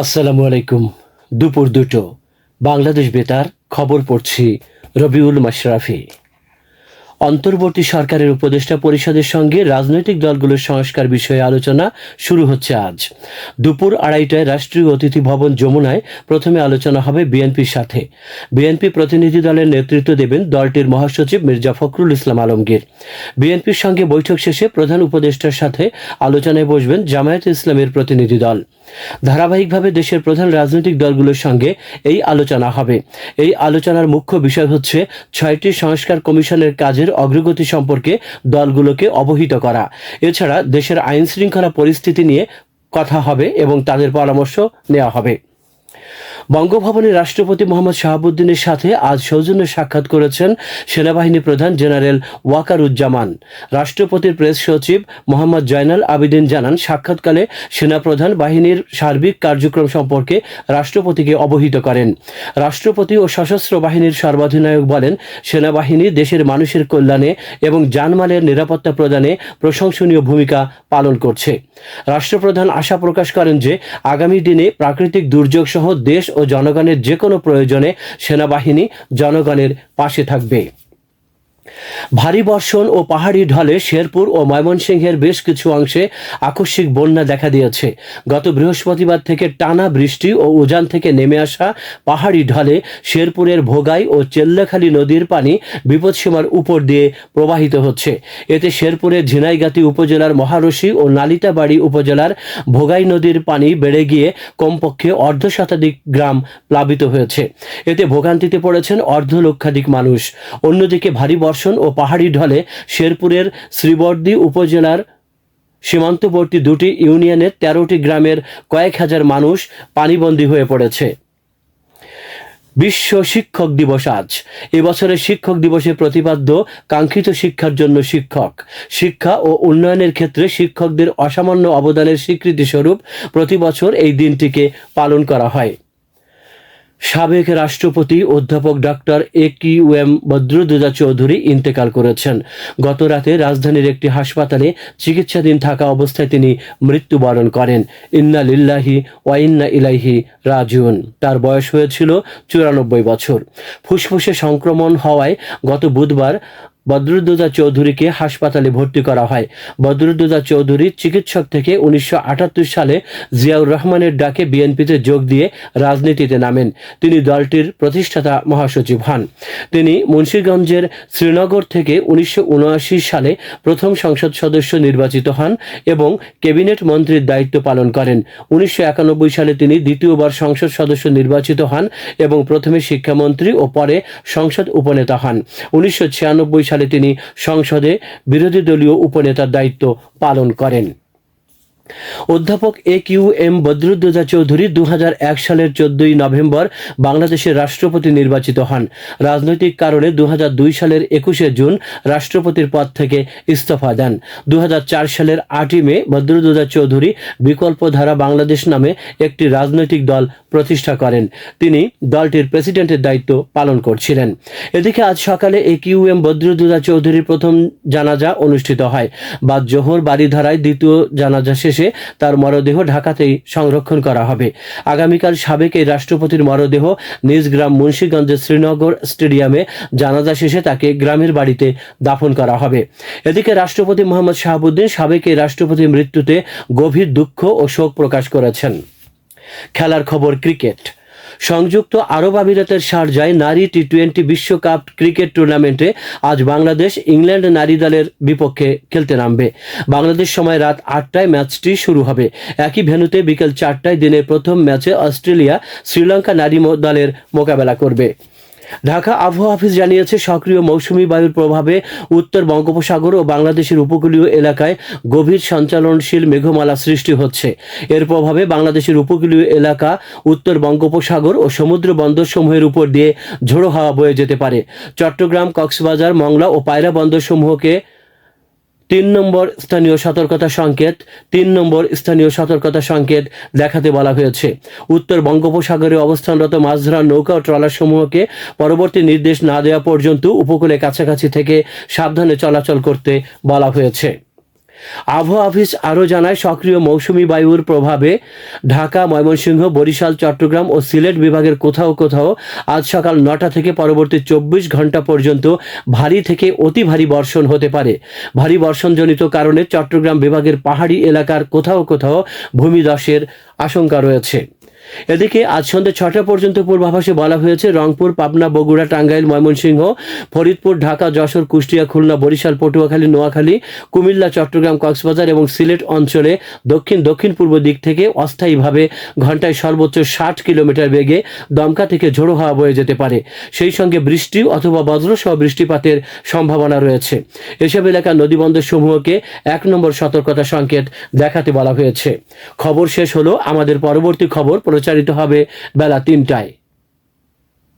আসসালামু আলাইকুম। দুপুর দুটো। বাংলাদেশ বেতার খবর পড়ছি রবিউল মাশরাফি। অন্তর্বর্তী সরকারের উপদেষ্টা পরিষদের সঙ্গে রাজনৈতিক দলগুলোর সংস্কার বিষয়ে আলোচনা শুরু হচ্ছে আজ। দুপুর আড়াইটায় রাষ্ট্রীয় অতিথি ভবন যমুনায় প্রথমে আলোচনা হবে বিএনপির সাথে। বিএনপি প্রতিনিধি দলের নেতৃত্ব দেবেন দলটির মহাসচিব মির্জা ফখরুল ইসলাম আলমগীর। বিএনপির সঙ্গে বৈঠক শেষে প্রধান উপদেষ্টার সাথে আলোচনায় বসবেন জামায়াত ইসলামের প্রতিনিধি দল। ধারাবাহিকভাবে দেশের প্রধান রাজনৈতিক দলগুলোর সঙ্গে এই আলোচনা হবে। এই আলোচনার মুখ্য বিষয় হচ্ছে ছয়টি সংস্কার কমিশনের কাজের অগ্রগতি সম্পর্কে দলগুলোকে অবহিত করা। এছাড়া দেশের আইন শৃঙ্খলা পরিস্থিতি নিয়ে কথা হবে এবং তাদের পরামর্শ নেওয়া হবে। বঙ্গভবনে রাষ্ট্রপতি মোহাম্মদ শাহাবুদ্দিনের সাথে আজ সৌজন্য সাক্ষাৎ করেছেন সেনাবাহিনী প্রধান জেনারেল ওয়াকারুজ্জামান। রাষ্ট্রপতির প্রেস সচিব মোহাম্মদ জয়নাল আবিদিন জানান, সাক্ষাৎকালে সেনাপ্রধান বাহিনীর সার্বিক কার্যক্রম সম্পর্কে রাষ্ট্রপতিকে অবহিত করেন। রাষ্ট্রপতি ও সশস্ত্র বাহিনীর সর্বাধিনায়ক বলেন, সেনাবাহিনী দেশের মানুষের কল্যাণে এবং জানমালের নিরাপত্তা প্রদানে প্রশংসনীয় ভূমিকা পালন করছে। রাষ্ট্রপ্রধান আশা প্রকাশ করেন যে, আগামী দিনে প্রাকৃতিক দুর্যোগ সহ দেশ ও জনগণের যে কোনো প্রয়োজনে সেনাবাহিনী জনগণের পাশে থাকবে। ভারী বর্ষণ ও পাহাড়ি ঢলে শেরপুর ও ময়মনসিংহের বেশ কিছু অংশে আকস্মিক বন্যা দেখা দিয়েছে। গত বৃহস্পতিবার থেকে টানা বৃষ্টি ও উজান থেকে নেমে আসা পাহাড়ি ঢলে শেরপুরের ভোগাই ও চেল্লাখালী নদীর পানি বিপদসীমার উপর দিয়ে প্রবাহিত হচ্ছে। এতে শেরপুরের ঝিনাইগাতি উপজেলার মহারশী ও নালিতাবাড়ি উপজেলার ভোগাই নদীর পানি বেড়ে গিয়ে কমপক্ষে অর্ধ শতাধিক গ্রাম প্লাবিত হয়েছে। এতে ভোগান্তিতে পড়েছেন অর্ধ লক্ষাধিক মানুষ। অন্যদিকে ভারী বর্ষণ ও পাহাড়ি ঢলে শেরপুরের শ্রীবর্দী উপজেলার সীমান্তবর্তী দুটি ইউনিয়নের তেরোটি গ্রামের কয়েক হাজার মানুষ পানিবন্দী হয়ে পড়েছে। বিশ্ব শিক্ষক দিবস আজ। এবছরের শিক্ষক দিবসে প্রতিপাদ্য কাঙ্ক্ষিত শিক্ষার জন্য শিক্ষক। শিক্ষা ও উন্নয়নের ক্ষেত্রে শিক্ষকদের অসামান্য অবদানের স্বীকৃতি স্বরূপ প্রতি বছর এই দিনটিকে পালন করা হয়। সাবেক রাষ্ট্রপতি অধ্যাপক doctor A Q M Badruddoza Chowdhury ইন্তেকাল করেছেন। গত রাতে রাজধানীর একটি হাসপাতালে চিকিৎসাধীন থাকা অবস্থায় তিনি মৃত্যুবরণ করেন। ইন্না লিল্লাহি ওয়াইন্না ইলাহি রাজুন তার বয়স হয়েছিল চুরানব্বই বছর। ফুসফুসে সংক্রমণ হওয়ায় গত বুধবার বদরুদ্দোজা চৌধুরীকে হাসপাতালে ভর্তি করা হয়। বদরুদ্দোজা চৌধুরী চিকিৎসক থেকে উনিশশো আটাত্তর সালে জিয়াউর রহমানের ডাকে বিএনপিতে যোগ দিয়ে রাজনীতিতে নামেন। তিনি দলটির প্রতিষ্ঠাতা মহাসচিব হন। তিনি মুন্সীগঞ্জের শ্রীনগর থেকে উনিশশো উনআশি সালে প্রথম সংসদ সদস্য নির্বাচিত হন এবং ক্যাবিনেট মন্ত্রীর দায়িত্ব পালন করেন। উনিশশো একানব্বই সালে তিনি দ্বিতীয়বার সংসদ সদস্য নির্বাচিত হন এবং প্রথমে শিক্ষামন্ত্রী ও পরে সংসদ উপনেতা হন। উনিশশো সালে তিনি সংসদে বিরোধী দলীয় উপনেতার দায়িত্ব পালন করেন। অধ্যাপক A Q M Badruddoza Chowdhury দু হাজার এক সালের চোদ্দই নভেম্বর বাংলাদেশের রাষ্ট্রপতি নির্বাচিত হন। রাজনৈতিক কারণে দু হাজার দুই সালের একুশে জুন রাষ্ট্রপতির পদ থেকে ইস্তফা দেন। দু হাজার চার সালের আটই মে বদরুদ্দোজা চৌধুরী বিকল্পধারা বাংলাদেশ নামে একটি রাজনৈতিক দল প্রতিষ্ঠা করেন। তিনি দলটির প্রেসিডেন্টের দায়িত্ব পালন করছিলেন। এদিকে আজ সকালে এ কিউ এম বদরুদ্দোজা চৌধুরীর প্রথম জানাজা অনুষ্ঠিত হয়। বা জোহর বাড়িধারায় দ্বিতীয় জানাজা শেষে তার মরদেহ ঢাকাতেই সংরক্ষণ করা হবে। আগামীকাল সাবেক এই রাষ্ট্রপতির মরদেহ নিজ গ্রাম মুন্সীগঞ্জের শ্রীনগর স্টেডিয়ামে জানাজা শেষে তাকে গ্রামের বাড়িতে দাফন করা হবে। এদিকে রাষ্ট্রপতি মোহাম্মদ শাহাবুদ্দিন সাবেক এই রাষ্ট্রপতির মৃত্যুতে গভীর দুঃখ ও শোক প্রকাশ করেছেন। খেলার খবর ক্রিকেট। সংযুক্ত আরব আমিরাতের শারজায় নারী টি টোয়েন্টি বিশ্বকাপ ক্রিকেট টুর্নামেন্টে আজ বাংলাদেশ ইংল্যান্ড নারী দলের বিপক্ষে খেলতে নামবে। বাংলাদেশ সময় রাত আটটায় ম্যাচটি শুরু হবে। একই ভেন্যুতে বিকেল চারটায় দিনের প্রথম ম্যাচে অস্ট্রেলিয়া শ্রীলঙ্কা নারী দলের মোকাবেলা করবে। ঢাকা আবহাওয়া অফিস জানিয়েছে, সক্রিয় মৌসুমি বায়ুর প্রভাবে উত্তর বঙ্গোপসাগর ও বাংলাদেশের উপকূলীয় এলাকায় গভীর সঞ্চালনশীল মেঘমালা সৃষ্টি হচ্ছে। এর প্রভাবে বাংলাদেশের উপকূলীয় এলাকা, উত্তর বঙ্গোপসাগর ও সমুদ্র বন্দরসমূহের উপর দিয়ে ঝোড়ো হাওয়া বয়ে যেতে পারে। চট্টগ্রাম, কক্সবাজার, মংলা ও পায়রা বন্দরসমূহকে তিন নম্বর স্থানীয় সতর্কতা সংকেত, তিন নম্বর স্থানীয় সতর্কতা সংকেত দেখাতে বলা হয়েছে। উত্তর বঙ্গোপসাগরে অবস্থানরত মাছ ধরা নৌকা ও ট্রলার সমূহকে পরবর্তী নির্দেশ না দেওয়া পর্যন্ত উপকূলে কাছাকাছি থেকে সাবধানে চলাচল করতে বলা হয়েছে। আবহাওয়া অফিস আরও জানায়, সক্রিয় মৌসুমি বায়ুর প্রভাবে ঢাকা, ময়মনসিংহ, বরিশাল, চট্টগ্রাম ও সিলেট বিভাগের কোথাও কোথাও আজ সকাল নটা থেকে পরবর্তী চব্বিশ ঘণ্টা পর্যন্ত ভারী থেকে অতি ভারী বর্ষণ হতে পারে। ভারী বর্ষণজনিত কারণে চট্টগ্রাম বিভাগের পাহাড়ি এলাকার কোথাও কোথাও ভূমিধসের আশঙ্কা রয়েছে। এদিকে আজ সন্ধ্যে ছটা পর্যন্ত পূর্বাভাসে বলা হয়েছে, রংপুর, পাবনা, বগুড়া, টাঙ্গাইল, ময়মনসিংহ, ফরিদপুর, ঢাকা, যশোর, কুষ্টিয়া, খুলনা, বরিশাল, পটুয়াখালী, নোয়াখালী, কুমিল্লা, চট্টগ্রাম, কক্সবাজার এবং সিলেট অঞ্চলে দক্ষিণ দক্ষিণ পূর্ব দিক থেকে অস্থায়ীভাবে ঘন্টায় সর্বোচ্চ ষাট কিলোমিটার বেগে দমকা থেকে ঝোড়ো হাওয়া বয়ে যেতে পারে। সেই সঙ্গে বৃষ্টি অথবা বজ্রসহ বৃষ্টিপাতের সম্ভাবনা রয়েছে। এসব এলাকার নদীবন্দর সমূহকে এক নম্বর সতর্কতা সংকেত দেখাতে বলা হয়েছে। খবর শেষ হলো। আমাদের পরবর্তী খবর প্রচারিত হবে বেলা তিনটায়।